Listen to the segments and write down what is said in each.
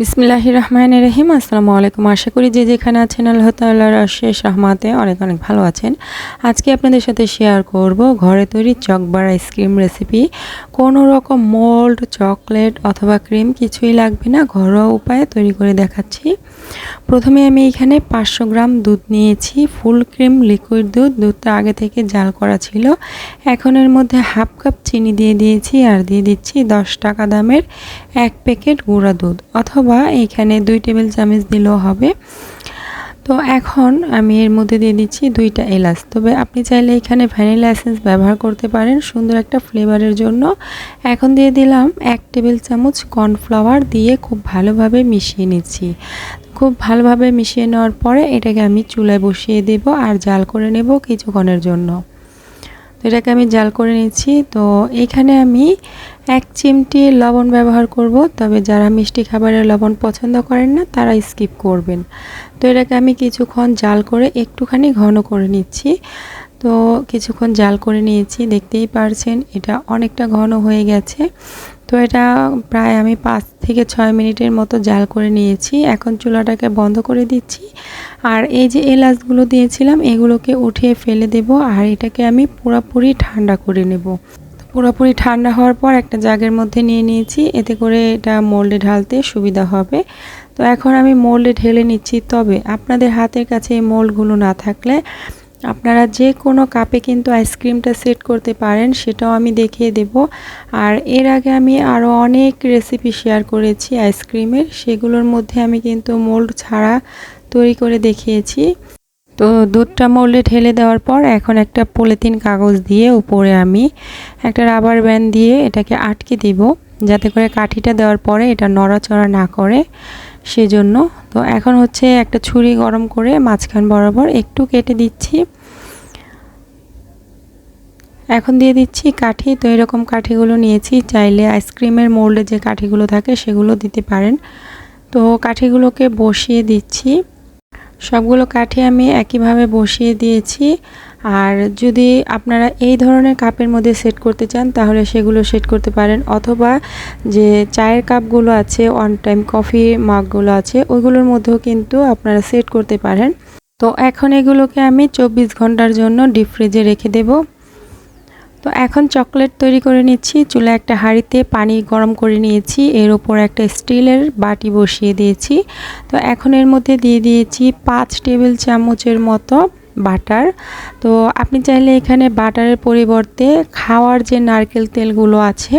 বিসমিল্লাহ রহমান রহিম। আসসালামু আলাইকুম। আশা করি যে যেখানে আছেন আল্লাহ তাল্লাহ শেষ রহমাতে অনেক অনেক ভালো আছেন। আজকে আপনাদের সাথে শেয়ার করব ঘরে তৈরি চকবার আইসক্রিম রেসিপি কোনো রকম মোল্ড, চকলেট অথবা ক্রিম কিছুই লাগবে না। ঘরোয়া উপায়ে তৈরি করে দেখাচ্ছি। প্রথমে আমি এখানে পাঁচশো গ্রাম দুধ নিয়েছি। ফুল ক্রিম, লিকুইড দুধ, দুধটা আগে থেকে জাল করা ছিল। এখন এর মধ্যে হাফ কাপ চিনি দিয়ে দিয়েছি আর দিয়ে দিচ্ছি দশ টাকা দামের এক প্যাকেট গুঁড়া দুধ। অথবা এখানে দুই টেবিল চামচ দিলেও হবে। তো এখন আমি এর মধ্যে দিয়ে দিচ্ছি দুইটা এলাচ। তবে আপনি চাইলে এখানে ভ্যানিলা এসেন্স ব্যবহার করতে পারেন সুন্দর একটা ফ্লেভারের জন্য। এখন দিয়ে দিলাম এক টেবিল চামচ কর্নফ্লাওয়ার দিয়ে খুব ভালোভাবে মিশিয়ে নিচ্ছি। খুব ভালোভাবে মিশিয়ে নেওয়ার পরে এটাকে আমি চুলায় বসিয়ে দেব আর জাল করে নেব কিছুক্ষণের জন্য। তো এটাকে আমি জাল করে নিচ্ছি। তো এখানে আমি এক চিমটি লবণ ব্যবহার করব, তবে যারা মিষ্টি খাবারের লবণ পছন্দ করেন না, তারা স্কিপ করবেন। তো এটাকে আমি কিছুক্ষণ জাল করে একটুখানি ঘন করে নিচ্ছি। তো কিছুক্ষণ জাল করে নিয়েছি, দেখতেই পারছেন এটা অনেকটা ঘন হয়ে গেছে। তো এটা প্রায় আমি পাঁচ থেকে ছয় মিনিটের মতো জাল করে নিয়েছি। এখন চুলাটাকে বন্ধ করে দিচ্ছি। আর এই যে এলাচগুলো দিয়েছিলাম, এগুলোকে উঠিয়ে ফেলে দেব আর এটাকে আমি পুরোপুরি ঠান্ডা করে নেব। পুরোপুরি ঠান্ডা হওয়ার পর একটা জাগের মধ্যে নিয়ে নিয়েছি, এতে করে এটা মোল্ডে ঢালতে সুবিধা হবে। তো এখন আমি মোল্ডে ঢেলে নিচ্ছি। তবে আপনাদের হাতের কাছে এই মোল্ডগুলো না থাকলে আপনারা যে কোনো কাপে কিন্তু আইসক্রিমটা সেট করতে পারেন, সেটাও আমি দেখিয়ে দেব। আর এর আগে আমি আরও অনেক রেসিপি শেয়ার করেছি আইসক্রিমের সেগুলোর মধ্যে আমি কিন্তু মোল্ড ছাড়া তৈরি করে দেখিয়েছি। তো দুধটা মোল্ডে ঢেলে দেওয়ার পর এখন একটা পলিথিন কাগজ দিয়ে উপরে আমি একটা রাবার ব্যান্ড দিয়ে এটাকে আটকে দিব, যাতে করে কাঠিটা দেওয়ার পরে এটা নড়াচড়া না করে সেজন্য। তো এখন হচ্ছে একটা ছুরি গরম করে মাঝখান বরাবর একটু কেটে দিচ্ছি। এখন দিয়ে দিচ্ছি কাঠি। তো এরকম কাঠিগুলো নিয়েছি। চাইলে আইসক্রিমের মোল্ডে যে কাঠিগুলো থাকে সেগুলো দিতে পারেন। তো কাঠিগুলোকে বসিয়ে দিচ্ছি। সবগুলো কাঠি আমি একইভাবে বসিয়ে দিয়েছি। আর যদি আপনারা এই ধরনের কাপের মধ্যে সেট করতে চান, তাহলে সেগুলো সেট করতে পারেন। অথবা যে চায়ের কাপগুলো আছে, ওয়ান টাইম কফি মাগগুলো আছে, ওইগুলোর মধ্যেও কিন্তু আপনারা সেট করতে পারেন। তো এখন এগুলোকে আমি চব্বিশ ঘণ্টার জন্য ডিপ ফ্রিজে রেখে দেবো। তো এখন চকলেট তৈরি করে নিচ্ছি। চুলা একটা হাঁড়িতে পানি গরম করে নিয়েছি। এর ওপর একটা স্টিলের বাটি বসিয়ে দিয়েছি। তো এখন এর মধ্যে দিয়ে দিয়েছি পাঁচ টেবিল চামচের মতো বাটার। তো আপনি চাইলে এখানে বাটারের পরিবর্তে খাওয়ার যে নারকেল তেলগুলো আছে,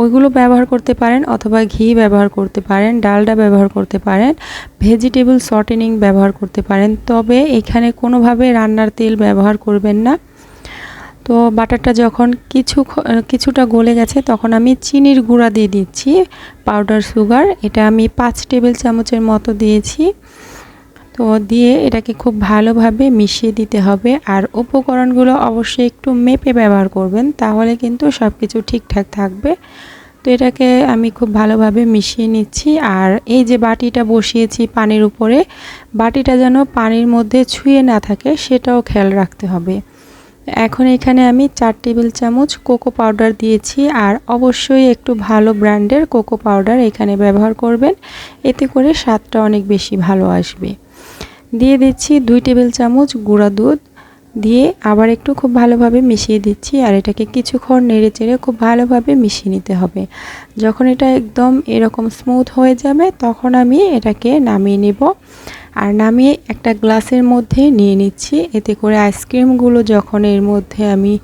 ওইগুলো ব্যবহার করতে পারেন অথবা ঘি ব্যবহার করতে পারেন, ডালডা ব্যবহার করতে পারেন, ভেজিটেবল শর্টেনিং ব্যবহার করতে পারেন। তবে এখানে কোনোভাবে রান্নার তেল ব্যবহার করবেন না। তো বাটারটা যখন কিছু কিছুটা গলে গেছে, তখন আমি চিনির গুঁড়া দিয়ে দিচ্ছি পাউডার সুগার এটা আমি পাঁচ টেবিল চামচের মতো দিয়েছি। তো দিয়ে এটাকে খুব ভালোভাবে মিশিয়ে দিতে হবে। আর উপকরণগুলো অবশ্যই একটু মেপে ব্যবহার করবেন, তাহলে কিন্তু সব কিছু ঠিকঠাক থাকবে। তো এটাকে আমি খুব ভালোভাবে মিশিয়ে নিচ্ছি। আর এই যে বাটিটা বসিয়েছি পানির উপরে, বাটিটা যেন পানির মধ্যে ছুঁয়ে না থাকে, সেটাও খেয়াল রাখতে হবে। এখন এখানে আমি চার টেবিল চামচ কোকো পাউডার দিয়েছি আর অবশ্যই একটু ভালো ব্র্যান্ডের কোকো পাউডার এখানে ব্যবহার করবেন। এতে করে স্বাদটা অনেক বেশি ভালো আসবে। দিয়ে দিচ্ছি দুই টেবিল চামচ গুঁড়া দুধ। দিয়ে আবার একটু খুব ভালোভাবে মিশিয়ে দিচ্ছি আর এটাকে কিছুক্ষণ নেড়ে চেড়ে খুব ভালোভাবে মিশিয়ে নিতে হবে। যখন এটা একদম এরকম স্মুথ হয়ে যাবে, তখন আমি এটাকে নামিয়ে নেব। আর নামিয়ে একটা গ্লাসের মধ্যে নিয়ে নিচ্ছি। এতে করে আইসক্রিমগুলো যখন এর মধ্যে আমি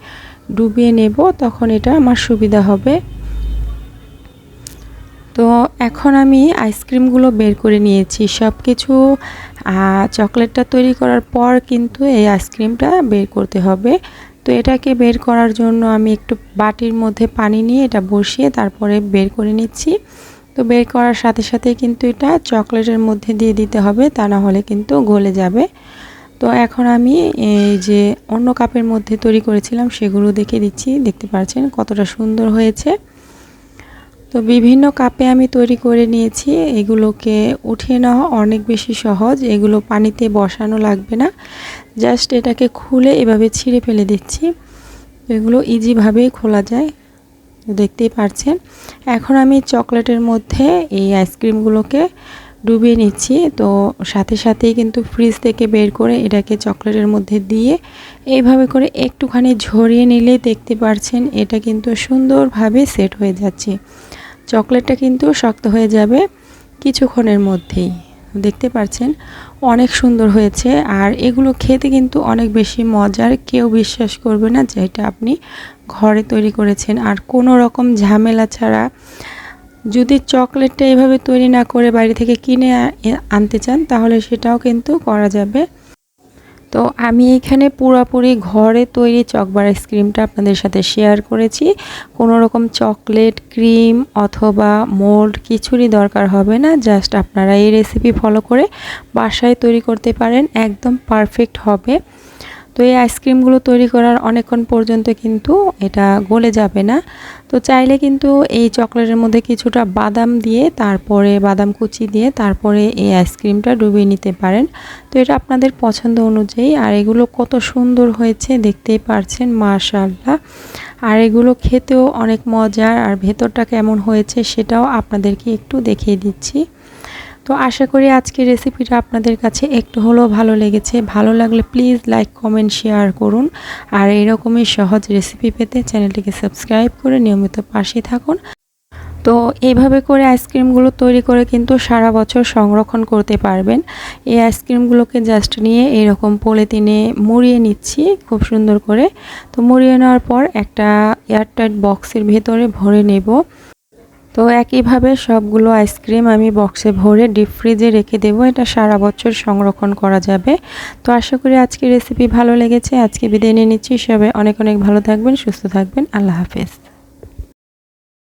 ডুবিয়ে নেব, তখন এটা আমার সুবিধা হবে। তো এখন আমি আইসক্রিমগুলো বের করে নিয়েছি। সব কিছু চকলেটটা তৈরি করার পর কিন্তু এই আইসক্রিমটা বের করতে হবে। তো এটাকে বের করার জন্য আমি একটু বাটির মধ্যে পানি নিয়ে এটা বসিয়ে তারপরে বের করে নিচ্ছি। তো বের করার সাথে সাথে কিন্তু এটা চকলেটের মধ্যে দিয়ে দিতে হবে, তা না হলে কিন্তু গলে যাবে। তো এখন আমি এই যে অন্য কাপের মধ্যে তৈরি করেছিলাম, সেগুলো দেখে দিচ্ছি। দেখতে পাচ্ছেন কতটা সুন্দর হয়েছে। তো বিভিন্ন কাপে আমি তৈরি করে নিয়েছি। এগুলোকে উঠিয়ে নেওয়া অনেক বেশি সহজ। এগুলো পানিতে বসানো লাগবে না। জাস্ট এটাকে খুলে এভাবে ছিঁড়ে ফেলে দিচ্ছি। এগুলো ইজিভাবেই খোলা যায়। দেখতেই পারছেন। এখন আমি চকলেটের মধ্যে এই আইসক্রিমগুলোকে ডুবিয়ে নিচ্ছি। তো সাথে সাথেই কিন্তু ফ্রিজ থেকে বের করে এটাকে চকলেটের মধ্যে দিয়ে এইভাবে করে একটুখানি ঝরিয়ে নিলে দেখতে পারছেন এটা কিন্তু সুন্দরভাবে সেট হয়ে যাচ্ছে। চকলেটটা কিন্তু শক্ত হয়ে যাবে কিছুক্ষণের মধ্যেই। দেখতে পাচ্ছেন অনেক সুন্দর হয়েছে। আর এগুলো খেতে কিন্তু অনেক বেশি মজার, কেউ বিশ্বাস করবে না যে এটা আপনি ঘরে তৈরি করেছেন। আর কোনো রকম ঝামেলা ছাড়া যদি চকলেটটা এভাবে তৈরি না করে বাইরে থেকে কিনে আনতে চান, তাহলে সেটাও কিন্তু করা যাবে। তো আমি এখানে পুরোপুরি ঘরে তৈরি চকবার আইসক্রিমটা আপনাদের সাথে শেয়ার করেছি। কোনো রকম চকলেট, ক্রিম অথবা মোল্ড কিছুরই দরকার হবে না, জাস্ট আপনারা এই রেসিপি ফলো করে বাসায় তৈরি করতে পারেন, একদম পারফেক্ট হবে। তো এই আইসক্রিমগুলো তৈরি করার অনেকক্ষণ পর্যন্ত কিন্তু এটা গলে যাবে না। তো চাইলে কিন্তু এই চকলেটের মধ্যে কিছুটা বাদাম দিয়ে, তারপরে বাদাম কুচি দিয়ে, তারপরে এই আইসক্রিমটা ডুবিয়ে নিতে পারেন। তো এটা আপনাদের পছন্দ অনুযায়ী, আর এগুলো কত সুন্দর হয়েছে দেখতেই পারছেন মাশাল্লাহ আর এগুলো খেতেও অনেক মজার, আর ভেতরটা কেমন হয়েছে সেটাও আপনাদেরকে একটু দেখিয়ে দিচ্ছি। তো আশা করি আজকের রেসিপিটা আপনাদের কাছে একটু হলেও ভালো লেগেছে। ভালো লাগলে প্লিজ লাইক, কমেন্ট, শেয়ার করুন। আর এরকমই সহজ রেসিপি পেতে চ্যানেলটিকে সাবস্ক্রাইব করে নিয়মিত পাশে থাকুন। তো এইভাবে করে আইসক্রিমগুলো তৈরি করে কিন্তু সারা বছর সংরক্ষণ করতে পারবেন। এই আইসক্রিমগুলোকে জাস্ট নিয়ে এরকম পলিথিনে মুড়িয়ে নিচ্ছি খুব সুন্দর করে। তো মুড়িয়ে নেওয়ার পর একটা এয়ারটাইট বক্সের ভেতরে ভরে নেব। তো একইভাবে সবগুলো আইসক্রিম আমি বক্সে ভরে ডিপ ফ্রিজে রেখে দেবো। এটা সারা বছর সংরক্ষণ করা যাবে। তো আশা করি আজকের রেসিপি ভালো লেগেছে। আজকে বিদায় নিয়ে নিচ্ছি। সবাই অনেক অনেক ভালো থাকবেন, সুস্থ থাকবেন। আল্লাহ হাফেজ।